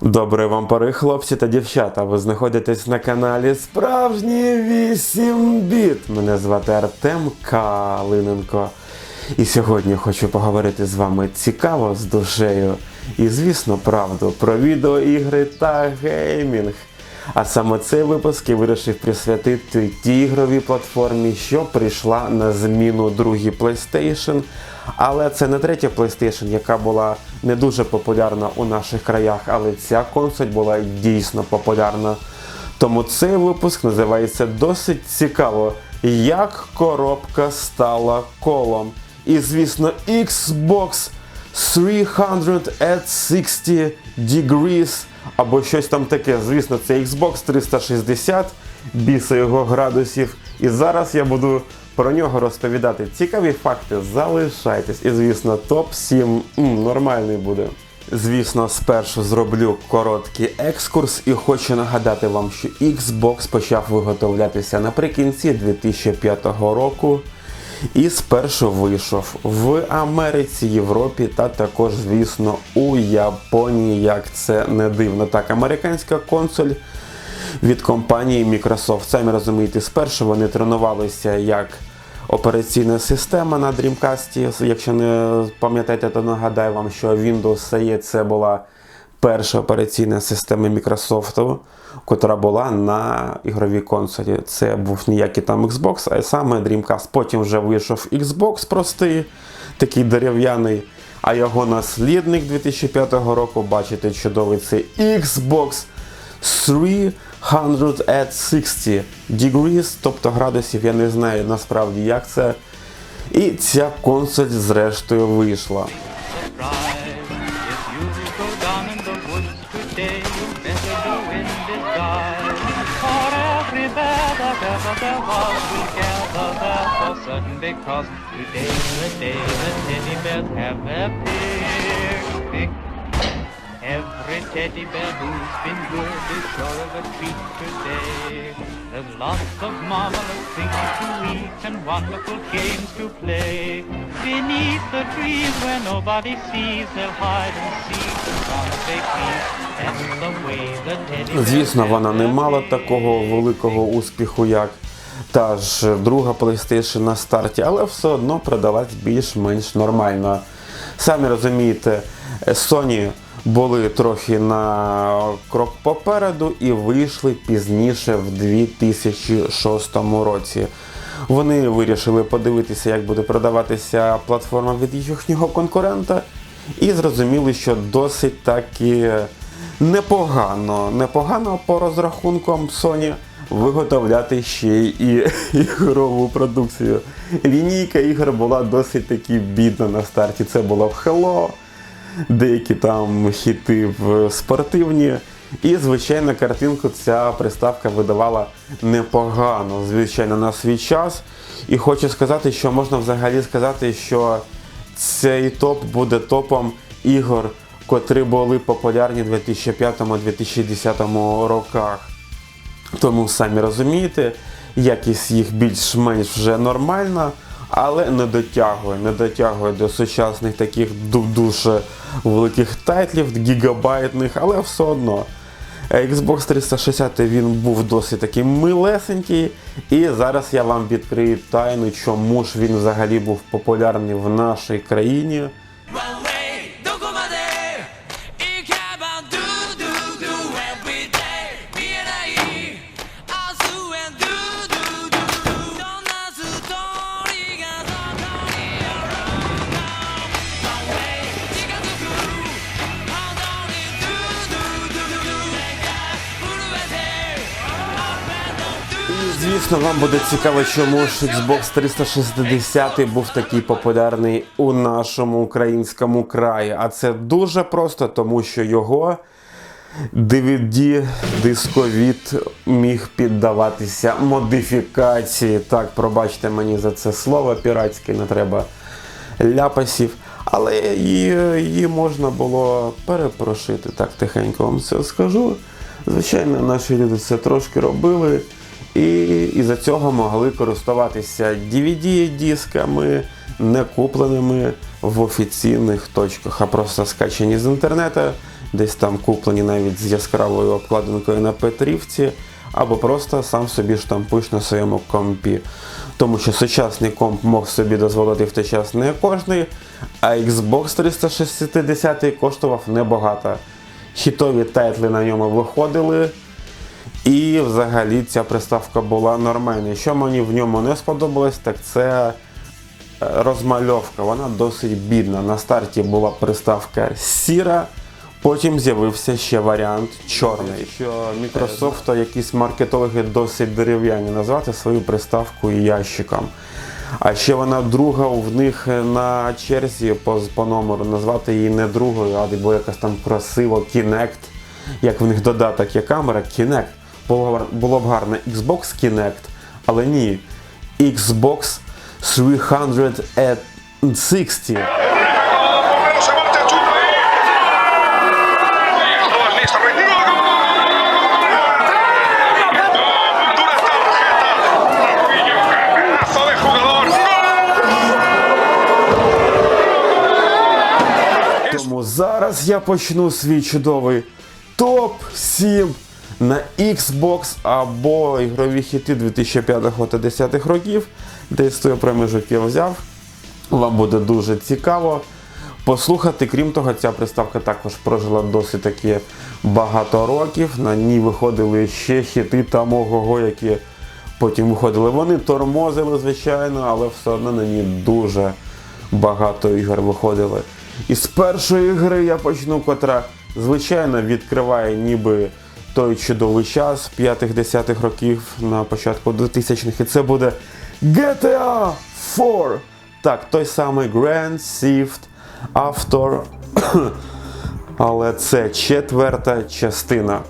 Добрий вам пори, хлопці та дівчата. Ви знаходитесь на каналі Справжні 8 біт. Мене звати Артем Калиненко. І сьогодні хочу поговорити з вами цікаво з душею. І, звісно, правду про відеоігри та геймінг. А саме цей випуск я вирішив присвятити тій ігровій платформі, що прийшла на зміну другій PlayStation. Але це не третя PlayStation, яка була не дуже популярна у наших краях, але ця консоль була дійсно популярна. Тому цей випуск називається досить цікаво, як коробка стала колом. І звісно, Xbox 360 Degrees або щось там таке. Звісно, це Xbox 360, біса його градусів. І зараз я буду про нього розповідати. Цікаві факти, залишайтесь. І звісно, топ-7 м, нормальний буде. Звісно, спершу зроблю короткий екскурс і хочу нагадати вам, що Xbox почав виготовлятися наприкінці 2005 року. І спершу вийшов в Америці, Європі та також, звісно, у Японії, як це не дивно. Так, американська консоль від компанії Microsoft. Самі розумієте, спершу вони тренувалися як операційна система на Dreamcast. Якщо не пам'ятаєте, то нагадаю вам, що Windows CE це була перша операційна система Microsoft, котра була на ігровій консолі. Це був ніякий там Xbox, а саме Dreamcast. Потім вже вийшов Xbox простий, такий дерев'яний. А його наслідник 2005 року, бачите, чудовий це Xbox 360 degrees, тобто градусів, я не знаю насправді як це. І ця консоль зрештою вийшла. Bear that ever there was will gather there for certain because today's the day teddy bears have picnic. Every teddy bear who's been good is sure of a treat today. There's lots of marvelous things to eat and wonderful games to play. Beneath the trees where nobody sees, they'll hide and seek Звісно, вона не мала такого великого успіху, як та ж друга PlayStation на старті, але все одно продалась більш-менш нормально. Самі розумієте, Sony були трохи на крок попереду і вийшли пізніше в 2006 році. Вони вирішили подивитися, як буде продаватися платформа від їхнього конкурента, і зрозуміли, що досить таки непогано, непогано по розрахункам Sony виготовляти ще й ігрову продукцію. Лінійка ігор була досить таки бідна на старті. Це було в Hello, деякі там хіти в спортивні. І, звичайно, картинку ця приставка видавала непогано, звичайно, на свій час. І хочу сказати, що можна взагалі сказати, що цей топ буде топом ігор, котрі були популярні в 2005-2010 роках. Тому самі розумієте, якість їх більш-менш вже нормальна, але не дотягує, не дотягує до сучасних таких ду- дуже великих тайтлів, гігабайтних, але все одно. Xbox 360 він був досить такий милесенький, і зараз я вам відкрию тайну, чому ж він взагалі був популярний в нашій країні. Звісно, вам буде цікаво, чому ж Xbox 360 був такий популярний у нашому українському краї. А це дуже просто, тому що його DVD дисковід міг піддаватися модифікації. Так, пробачте мені за це слово піратське, не треба ляпасів. Але її, її можна було перепрошити, так тихенько вам це скажу. Звичайно, наші люди це трошки робили. І із-за цього могли користуватися DVD-дисками, не купленими в офіційних точках, а просто скачані з інтернету, десь там куплені навіть з яскравою обкладинкою на Петрівці, або просто сам собі штампуєш на своєму компі. Тому що сучасний комп мог собі дозволити в той час не кожний, а Xbox 360 коштував небагато. Хітові тайтли на ньому виходили. І взагалі ця приставка була нормальною. Що мені в ньому не сподобалось, так це е, розмальовка. Вона досить бідна. На старті була приставка сіра, потім з'явився ще варіант чорний. Що Microsoft якісь маркетологи досить дерев'яні назвати свою приставку ящиком. А ще вона друга в них на черзі по, по номеру. Назвати її не другою, а якась там красиво Kinect. Як в них додаток є камера, Kinect. Було, б гарно Xbox Kinect, але ні. Xbox 360. Menossa Walter Zuma. Ovat niistä Ringo. Dura tarjeta. Pedazo de jugador. Тому зараз я почну свій чудовий топ 7 на Xbox або ігрові хіти 2005 та 2010 років. Десь той проміжок я взяв. Вам буде дуже цікаво послухати. Крім того, ця приставка також прожила досить таки багато років. На ній виходили ще хіти там ого, які потім виходили. Вони тормозили, звичайно, але все одно на ній дуже багато ігор виходили. І з першої гри я почну, котра, звичайно, відкриває ніби той чудовий час 5-10 років на початку 2000-х. І це буде GTA 4. Так, той самий Grand Theft Auto. Але це четверта частина.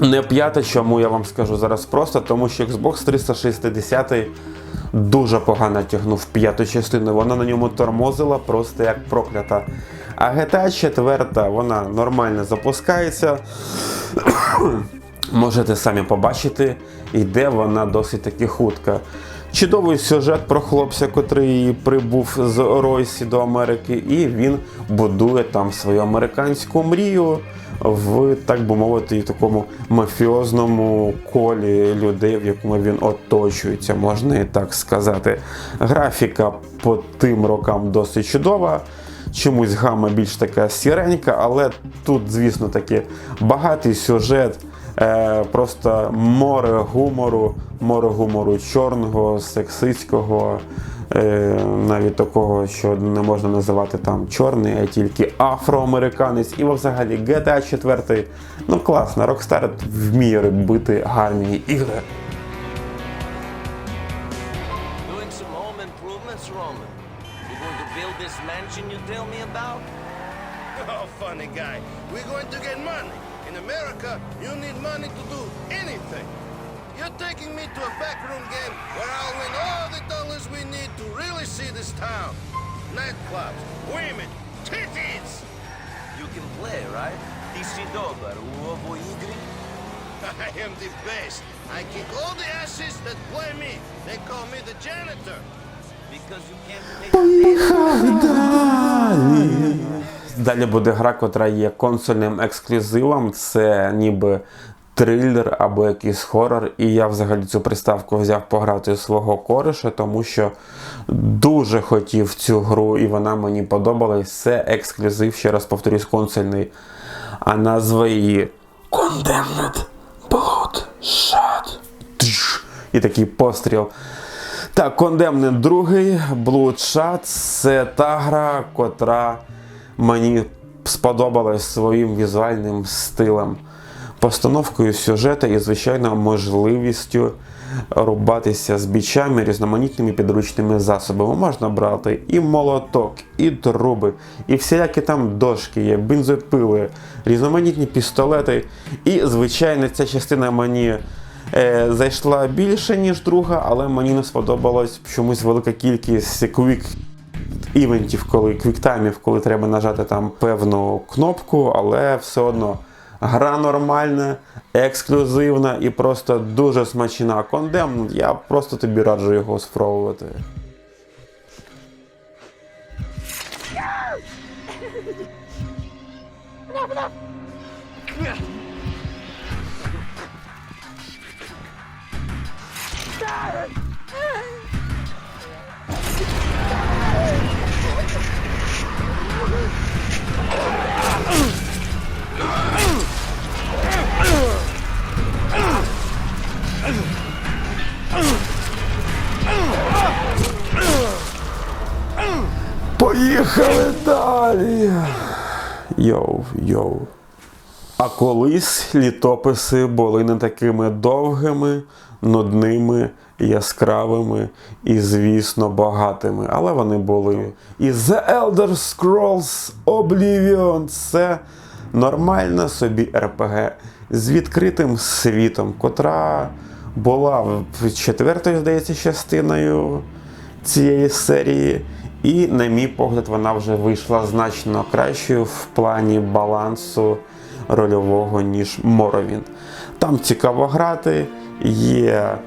Не п'ята, чому я вам скажу зараз просто, тому що Xbox 360 дуже погано тягнув п'яту частину. Вона на ньому тормозила просто як проклята. А GTA 4 вона нормально запускається. Можете самі побачити, йде вона досить таки хутко. Чудовий сюжет про хлопця, котрий прибув з Ройсі до Америки, і він будує там свою американську мрію в, так би мовити, такому мафіозному колі людей, в якому він оточується, можна і так сказати. Графіка по тим рокам досить чудова. Чомусь гама більш така сіренька, але тут, звісно, таки багатий сюжет. Е, просто море гумору, море гумору чорного, сексистського, навіть такого, що не можна називати там чорний, а тільки афроамериканець. І взагалі GTA 4, ну класно, Rockstar вміє робити гарні ігри. Oh, funny guy. We're going to get money. In America, you need money to do anything. You're taking me to a backroom game where I'll win all the dollars we need to really see this town. Nightclubs, women, titties. You can play, right? Ти си добър, убаво. I am the best. I kick all the asses that play me. They call me the janitor. Because you can't take Далі буде гра, котра є консольним ексклюзивом. Це ніби трилер або якийсь хорор. І я взагалі цю приставку взяв пограти у свого кореша, тому що дуже хотів цю гру, і вона мені подобалась. Це ексклюзив, ще раз повторюсь, консольний. А назва її Condemned Bloodshot. Тш. І такий постріл. Так, Condemned другий, Bloodshot – це та гра, котра мені сподобалась своїм візуальним стилем, постановкою сюжету і, звичайно, можливістю рубатися з бічами, різноманітними підручними засобами. Можна брати і молоток, і труби, і всілякі там дошки є, бензопили, різноманітні пістолети. І, звичайно, ця частина мені е, зайшла більше, ніж друга, але мені не сподобалась чомусь велика кількість квік івентів, коли квіктаймів, коли треба нажати там певну кнопку, але все одно гра нормальна, ексклюзивна і просто дуже смачна. Кондем, я просто тобі раджу його спробувати. Поїхали далі. Йоу, йоу. А колись літописи були не такими довгими, нудними, яскравими і, звісно, багатими. Але вони були. І The Elder Scrolls Oblivion це нормальна собі РПГ з відкритим світом, котра була четвертою, здається, частиною цієї серії. І, на мій погляд, вона вже вийшла значно кращою в плані балансу рольового, ніж Моровін. Там цікаво грати, є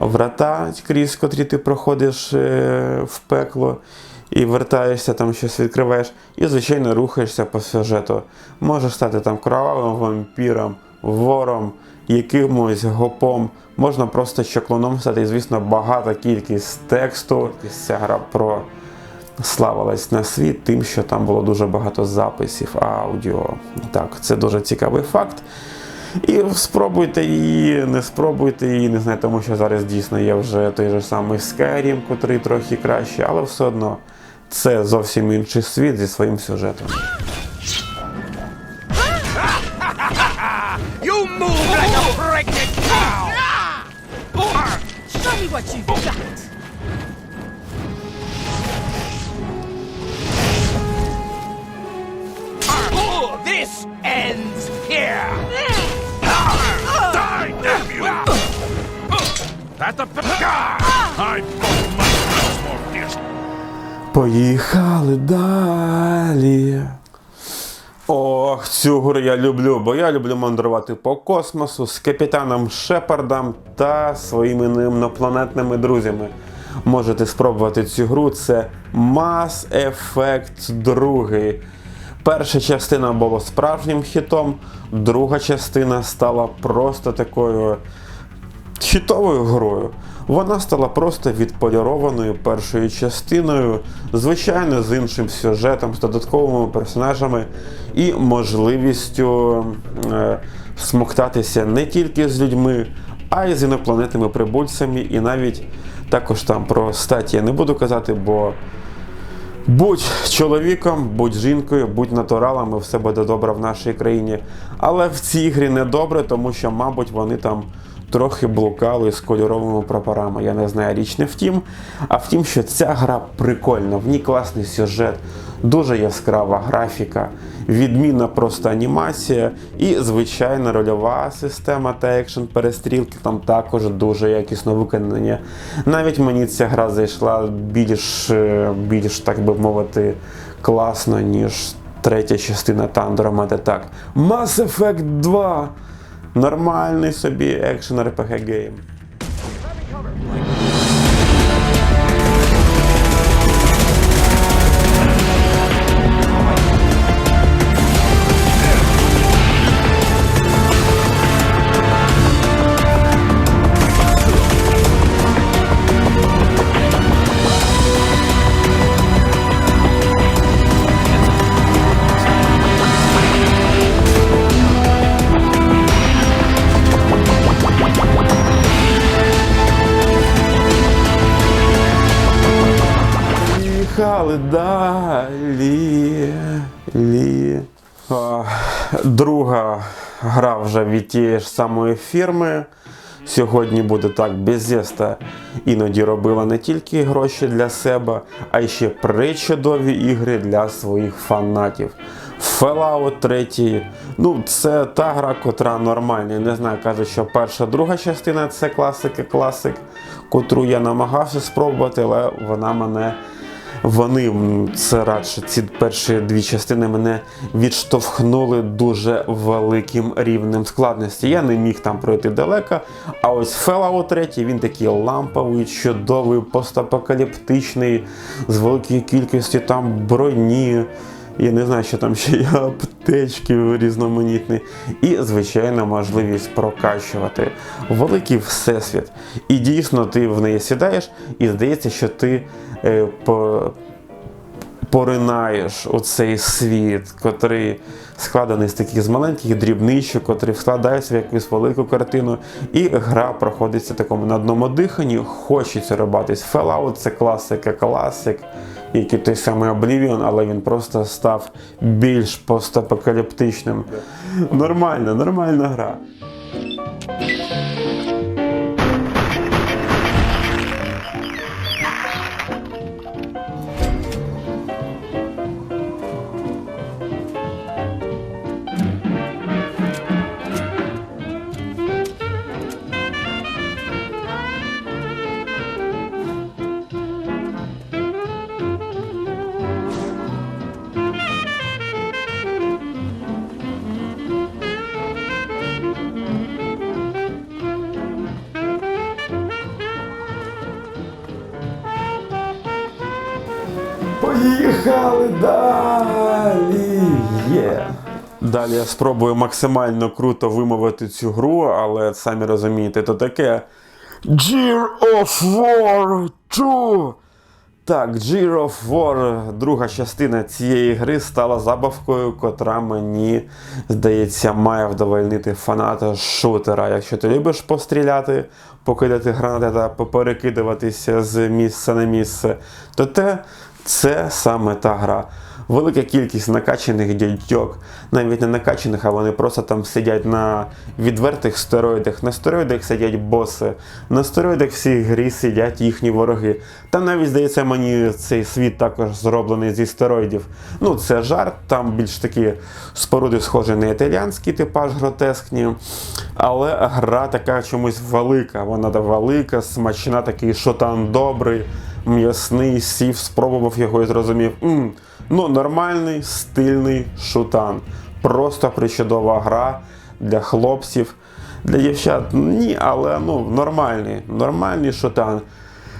врата, крізь котрі ти проходиш е, в пекло і вертаєшся, там щось відкриваєш, і, звичайно, рухаєшся по сюжету. Можеш стати там кровавим вампіром, вором, якимось гопом. Можна просто чаклуном стати, і, звісно, багата кількість тексту. Ця гра про славилась на світ тим, що там було дуже багато записів аудіо. Так, це дуже цікавий факт. І спробуйте її, не спробуйте її, не знаю, тому що зараз дійсно є вже той же самий Skyrim, котрий трохи краще, але все одно це зовсім інший світ зі своїм сюжетом. What you've got. This ends here! Die, nephew! That's a I both my. Поїхали далі. Ох, цю гру я люблю, бо я люблю мандрувати по космосу з капітаном Шепардом та своїми інопланетними друзями. Можете спробувати цю гру. Це Mass Effect 2. Перша частина була справжнім хітом, друга частина стала просто такою хітовою грою. Вона стала просто відполірованою першою частиною, звичайно, з іншим сюжетом, з додатковими персонажами і можливістю е, смоктатися не тільки з людьми, а й з інопланетними прибульцями. І навіть також там про статі я не буду казати, бо Будь чоловіком, будь жінкою, будь натуралами, все буде добре в нашій країні. Але в цій грі не добре, тому що, мабуть, вони там трохи блукали з кольоровими прапорами. Я не знаю, річ не в тім. А в тім, що ця гра прикольна, в ній класний сюжет, дуже яскрава графіка, відмінна просто анімація і звичайна рольова система та екшен перестрілки там також дуже якісно виконані. Навіть мені ця гра зайшла більш, е, більш так би мовити, класно, ніж третя частина та Andromeda. Так. Mass Effect 2. Нормальний собі екшен RPG гейм. Вже від тієї ж самої фірми. Сьогодні буде так, Безєста іноді робила не тільки гроші для себе, а й ще причудові ігри для своїх фанатів. Fallout 3. Ну, це та гра, котра нормальна. Не знаю, кажуть, що перша, друга частина це класика, класик, котру я намагався спробувати, але вона мене вони це радше ці перші дві частини мене відштовхнули дуже великим рівнем складності. Я не міг там пройти далеко. А ось Fallout 3, він такий ламповий, чудовий, постапокаліптичний, з великою кількістю там броні. Я не знаю, що там ще є аптечки різноманітні. І, звичайно, можливість прокачувати великий всесвіт. І дійсно ти в неї сідаєш, і здається, що ти е, по, поринаєш у цей світ, котрий складений з таких з маленьких дрібничок, котрий складається в якусь велику картину. І гра проходиться такому на одному диханні. Хочеться рубатись. Fallout це класика, класик, як і той самий Oblivion, але він просто став більш постапокаліптичним. Нормальна, нормальна гра. Поїхали далі. Є. Далі я спробую максимально круто вимовити цю гру, але самі розумієте, то таке. Gear of War 2. Так, Gear of War, друга частина цієї гри стала забавкою, котра мені, здається, має вдовольнити фаната шутера. Якщо ти любиш постріляти, покидати гранати та поперекидуватися з місця на місце, то те це саме та гра. Велика кількість накачаних дядьок, навіть не накачаних, а вони просто там сидять на відвертих стероїдах. На стероїдах сидять боси, на стероїдах в цій грі сидять їхні вороги. Та навіть здається, мені цей світ також зроблений зі стероїдів. Ну, це жарт, там більш такі споруди схожі на італіянський типаж гротескні. Але гра така чомусь велика. Вона велика, смачна, такий шотан добрий м'ясний, сів, спробував його і зрозумів. м ну, нормальний, стильний шутан. Просто причудова гра для хлопців, для дівчат. Ні, але ну, нормальний, нормальний шутан.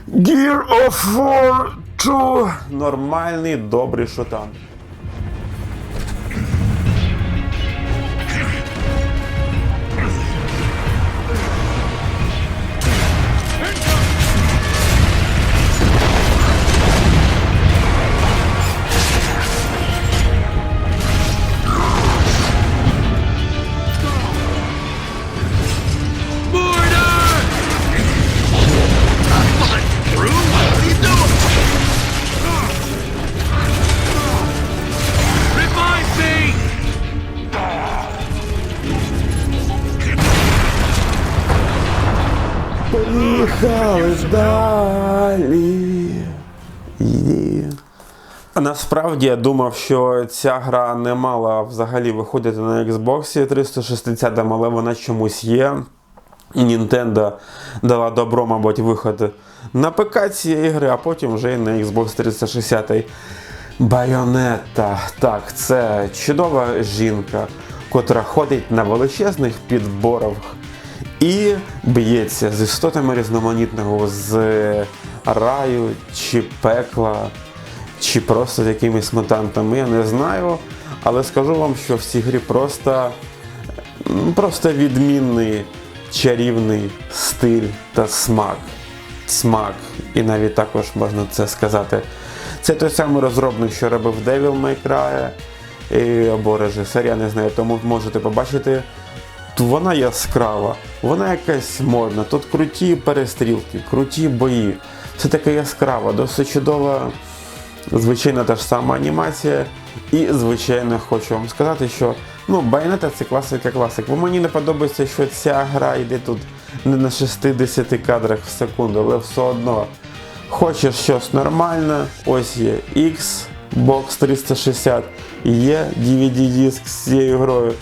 Gear of War 2. Нормальний, добрий шутан. Поїхали далі. Насправді я думав, що ця гра не мала взагалі виходити на Xbox 360, але вона чомусь є. Nintendo дала добро, мабуть, виход на ПК цієї гри, а потім вже і на Xbox 360. Байонета. Так, це чудова жінка, котра ходить на величезних підборах і б'ється з істотами різноманітного, з раю чи пекла, чи просто з якимись мутантами. Я не знаю. Але скажу вам, що в цій грі просто, просто відмінний чарівний стиль та смак. Смак. І навіть також можна це сказати. Це той самий розробник, що робив Devil May Cry, або режисер, я не знаю, тому можете побачити вона яскрава, вона якась модна. Тут круті перестрілки, круті бої. Все таке яскраво, досить чудова, звичайно, та ж сама анімація. І, звичайно, хочу вам сказати, що ну, Байонета це класика класик. Бо мені не подобається, що ця гра йде тут не на 60 кадрах в секунду, але все одно. Хочеш щось нормальне, ось є Xbox 360, є DVD-диск з цією грою.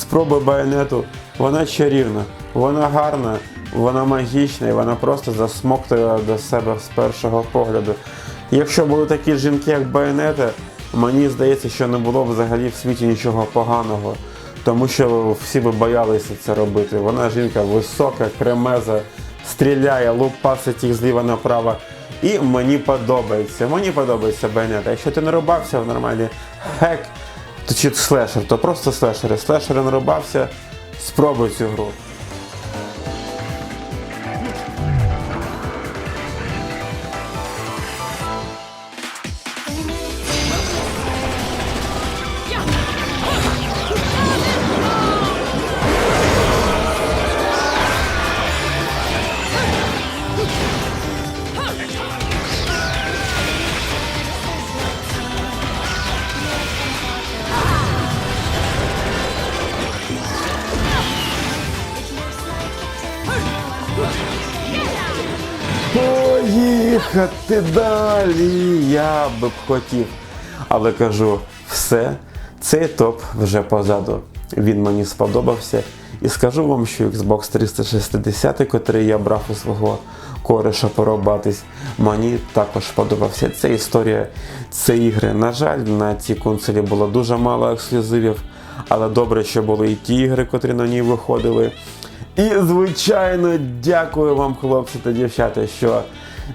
Спробуй байонету, вона чарівна, вона гарна, вона магічна і вона просто засмоктує до себе з першого погляду. Якщо були такі жінки, як байонета, мені здається, що не було б взагалі в світі нічого поганого. Тому що всі би боялися це робити. Вона жінка висока, кремеза, стріляє, лупасить їх зліва направо. І мені подобається. Мені подобається Байонета. Якщо ти не рубався в нормальні хек чи слешер, то просто слешери. Слешер нарубався, спробуй цю гру. Поїхати далі я би б хотів. Але кажу, все, цей топ вже позаду. Він мені сподобався. І скажу вам, що Xbox 360, котрий я брав у свого кореша порубатись, мені також подобався. Це історія, це ігри. На жаль, на цій консолі було дуже мало ексклюзивів, але добре, що були і ті ігри, котрі на ній виходили. І, звичайно, дякую вам, хлопці та дівчата, що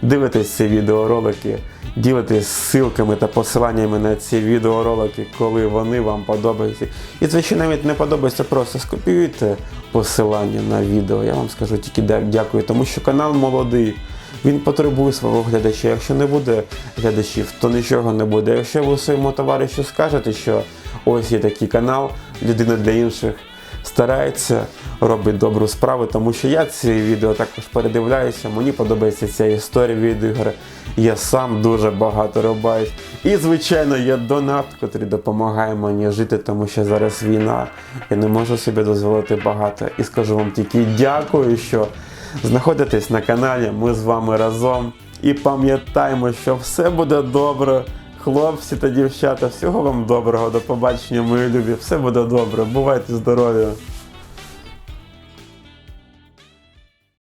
дивитесь ці відеоролики, ділитесь ссылками та посиланнями на ці відеоролики, коли вони вам подобаються. І звичайно, навіть не подобається, просто скопіюйте посилання на відео. Я вам скажу тільки дякую, тому що канал молодий. Він потребує свого глядача. Якщо не буде глядачів, то нічого не буде. Якщо ви своєму товаришу скажете, що ось є такий канал, людина для інших старається, робить добру справу, тому що я ці відео також передивляюся. Мені подобається ця історія від ігор. Я сам дуже багато рубаюсь. І, звичайно, є донат, який допомагає мені жити, тому що зараз війна. Я не можу собі дозволити багато. І скажу вам тільки дякую, що знаходитесь на каналі. Ми з вами разом. І пам'ятаємо, що все буде добре. Хлопці та дівчата, всього вам доброго, до побачення, мої любі. Все буде добре. Бувайте здорові!